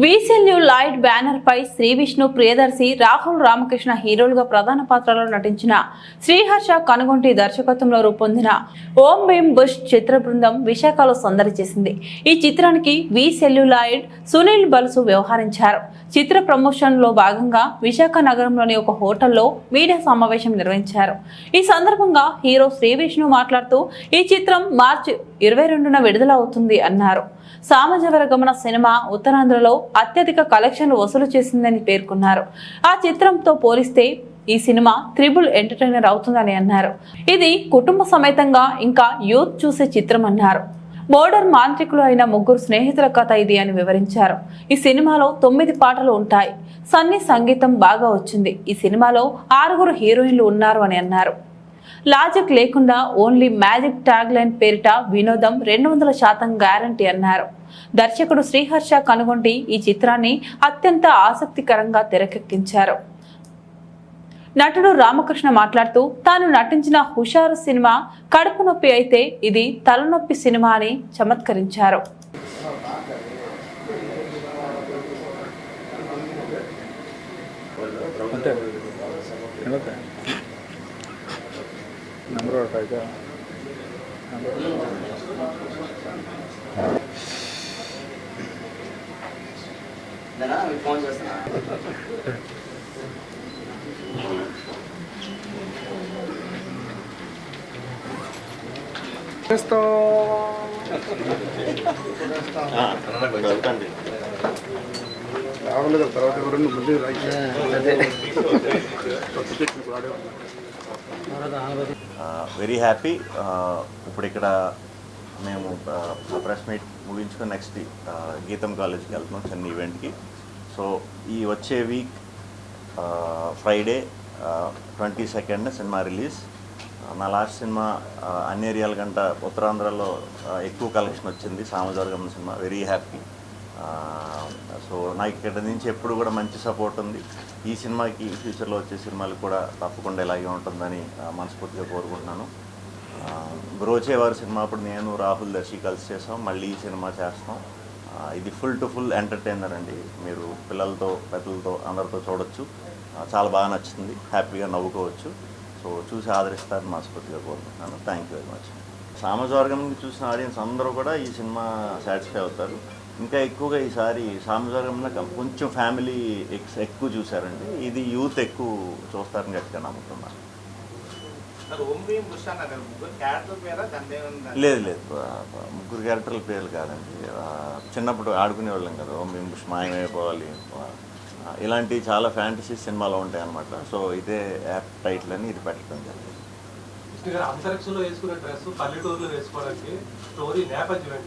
వీసెల్యూ Lloyd banner పై శ్రీ విష్ణు ప్రియదర్శి రాహుల్ రామకృష్ణ హీరోలుగా ప్రధాన పాత్రలో నటించిన శ్రీహర్ష కనుగొంటి దర్శకత్వంలో రూపొందిన ఓం భీమ్ బుష్ చిత్ర బృందం విశాఖలో సందడి చేసింది. ఈ చిత్రానికి వి లాయిడ్ సునీల్ బలుసు వ్యవహరించారు. చిత్ర ప్రమోషన్లో భాగంగా విశాఖ నగరంలోని ఒక హోటల్లో మీడియా సమావేశం నిర్వహించారు. ఈ సందర్భంగా హీరో శ్రీ విష్ణు మాట్లాడుతూ ఈ చిత్రం మార్చి ఇరవై రెండున విడుదల అవుతుంది అన్నారు. సామజవరగమన సినిమా ఉత్తరాంధ్రలో అత్యధిక కలెక్షన్లు వసూలు చేసిందని పేర్కొన్నారు. ఆ చిత్రంతో పోలిస్తే ఈ సినిమా త్రిబుల్ ఎంటర్టైనర్ అవుతుందని అన్నారు. ఇది కుటుంబ సమేతంగా ఇంకా యూత్ చూసే చిత్రం అన్నారు. బోర్డర్ మాంత్రికులు అయిన ముగ్గురు స్నేహితుల కథ ఇది అని వివరించారు. ఈ సినిమాలో తొమ్మిది పాటలు ఉంటాయి. సన్నీ సంగీతం బాగా వచ్చింది. ఈ సినిమాలో ఆరుగురు హీరోయిన్లు ఉన్నారు అని అన్నారు. లాజిక్ లేకుండా ఓన్లీ మ్యాజిక్ ట్యాగ్ లైన్ పేరిట వినోదం రెండు వందల శాతం గ్యారంటీ అన్నారు. దర్శకుడు శ్రీహర్ష కనుగొంటి ఈ చిత్రాన్ని అత్యంత ఆసక్తికరంగా తెరకెక్కించారు. నటుడు రామకృష్ణ మాట్లాడుతూ తాను నటించిన హుషారు సినిమా కడుపు నొప్పి అయితే ఇది తలనొప్పి సినిమా అని చమత్కరించారు. అంతే. ఒకటి అయితే రావలేదు తర్వాత ఎవరన్నా ముందు వెరీ హ్యాపీ. ఇప్పుడు ఇక్కడ మేము ప్రెస్ మీట్ ముగించుకొని నెక్స్ట్ గీతం కాలేజ్కి వెళ్తున్నాం చిన్న ఈవెంట్కి సో ఈ వచ్చే week Friday twenty second cinema release నా లాస్ట్ సినిమా అన్ని ఏరియాల కంట ఉత్తరాంధ్రలో ఎక్కువ కలెక్షన్ వచ్చింది. సామజవర్గం సినిమా వెరీ హ్యాపీ సో నాకు ఇక్కడ నుంచి ఎప్పుడు కూడా మంచి సపోర్ట్ ఉంది. ఈ సినిమాకి ఫ్యూచర్లో వచ్చే సినిమాలు కూడా తప్పకుండా ఇలాగే ఉంటుందని మనస్ఫూర్తిగా కోరుకుంటున్నాను. ఆ, బ్రోచే వారి సినిమా అప్పుడు నేను రాహుల్ దర్శి కలిసి చేసాం. మళ్ళీ ఈ సినిమా చేస్తాం. ఇది ఫుల్ టు ఫుల్ ఎంటర్టైనర్ అండి. మీరు పిల్లలతో పెద్దలతో అందరితో చూడొచ్చు. చాలా బాగా నచ్చుతుంది. హ్యాపీగా నవ్వుకోవచ్చు. సో చూసి ఆదరిస్తారని మనస్ఫూర్తిగా కోరుకుంటున్నాను. థ్యాంక్ యూ వెరీ మచ్ సామజవర్గం చూసిన ఆడియన్స్ అందరూ కూడా ఈ సినిమా సాటిస్ఫై అవుతారు. ఇంకా ఎక్కువగా ఈసారి సామజవర్గంలో కొంచెం ఫ్యామిలీ ఎక్స్ ఎక్కువ చూశారండి. ఇది యూత్ ఎక్కువ చూస్తారని గట్టిగా నమ్ముతున్నాను. బుష్ లేదు లేదు. ముగ్గురు క్యారెక్టర్ల పేర్లు కాదండి. చిన్నప్పుడు ఆడుకునేవాళ్ళం కదా ఓం మేము మాయమైపోవాలి ఆ, ఇలాంటి చాలా ఫ్యాంటసీ సినిమాలు ఉంటాయి అనమాట సో ఇదే యాప్ టైటిల్ అని ఇది పెట్టడం జరిగింది. అంతరిక్షంలో వేసుకునే డ్రెస్ పల్లెటూరులో వేసుకోవడానికి స్టోరీ నేపథ్యం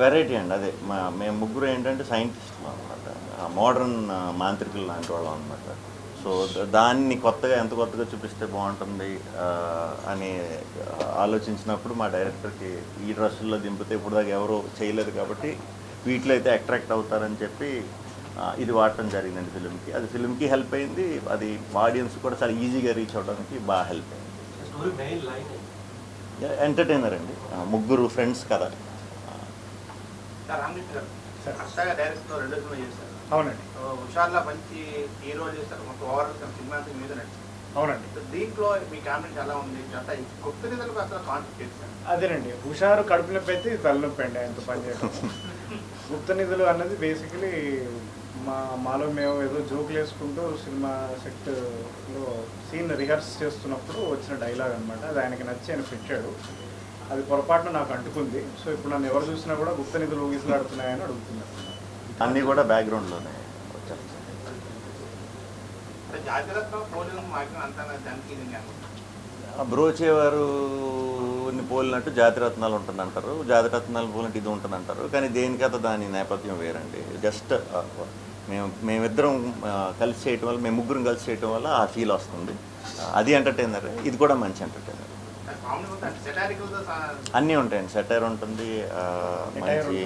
వెరైటీ అండి అదే. మా మేము ముగ్గురు ఏంటంటే సైంటిస్టులు అనమాట మోడర్న్ మాంత్రికులు లాంటి వాళ్ళం అనమాట సో దాన్ని కొత్తగా ఎంత కొత్తగా చూపిస్తే బాగుంటుంది అని ఆలోచించినప్పుడు మా డైరెక్టర్కి ఈ డ్రెస్సుల్లో దింపితే ఇప్పుడు దాకా ఎవరు చేయలేదు కాబట్టి వీటిలో అయితే అట్రాక్ట్ అవుతారని చెప్పి ఇది వాడటం జరిగిందండి ఫిలింకి అది ఫిలింకి హెల్ప్ అయింది అది ఆడియన్స్ కూడా చాలా ఈజీగా రీచ్ అవడానికి బాగా హెల్ప్ అయింది. ఎంటర్టైనర్ అండి. ముగ్గురు ఫ్రెండ్స్ కదా. అవునండి. హుషార్లా మంచి హీరో చేశారు మొత్తం ఓవరాల్ సినిమా అంతా మీద అవునండి. సో దీంట్లో మీ కామెంట్ ఎలా ఉంది? నిధులకు అసలు కాన్సెప్ట్ చేశారు అదేనండి. హుషారు కడుపు నొప్పి అయితే తలనొప్పి అండి ఆయనతో పని చేయడం గుప్త నిధులు అన్నది బేసికలీ మా మాలో మేము ఏదో జోకులు వేసుకుంటూ సినిమా సెట్లో సీన్ రిహర్స్ చేస్తున్నప్పుడు వచ్చిన డైలాగ్ అనమాట అది ఆయనకి నచ్చి ఆయన పెట్టాడు. అది పొరపాటున నాకు అంటుకుంది. సో ఇప్పుడు నన్ను ఎవరు చూసినా కూడా గుప్త నిధులు ఊగిసలాడుతున్నాయని అడుగుతున్నారు. అన్నీ కూడా బ్యాక్గ్రౌండ్లోనే బ్రోచేవారు పోలినట్టు జాతిరత్నాలు ఉంటుందంటారు. జాతిరత్నాలు పోలినట్టు ఇది ఉంటుందంటారు. కానీ దేనికైతే దాని నేపథ్యం వేరండి. జస్ట్ మేము మేమిద్దరం కలిసి చేయటం వల్ల మేము ముగ్గురం కలిసి చేయటం వల్ల ఆ ఫీల్ వస్తుంది. అది ఎంటర్టైనర్ ఇది కూడా మంచి ఎంటర్టైనర్ అన్నీ ఉంటాయండి. సెటైర్ ఉంటుంది మంచి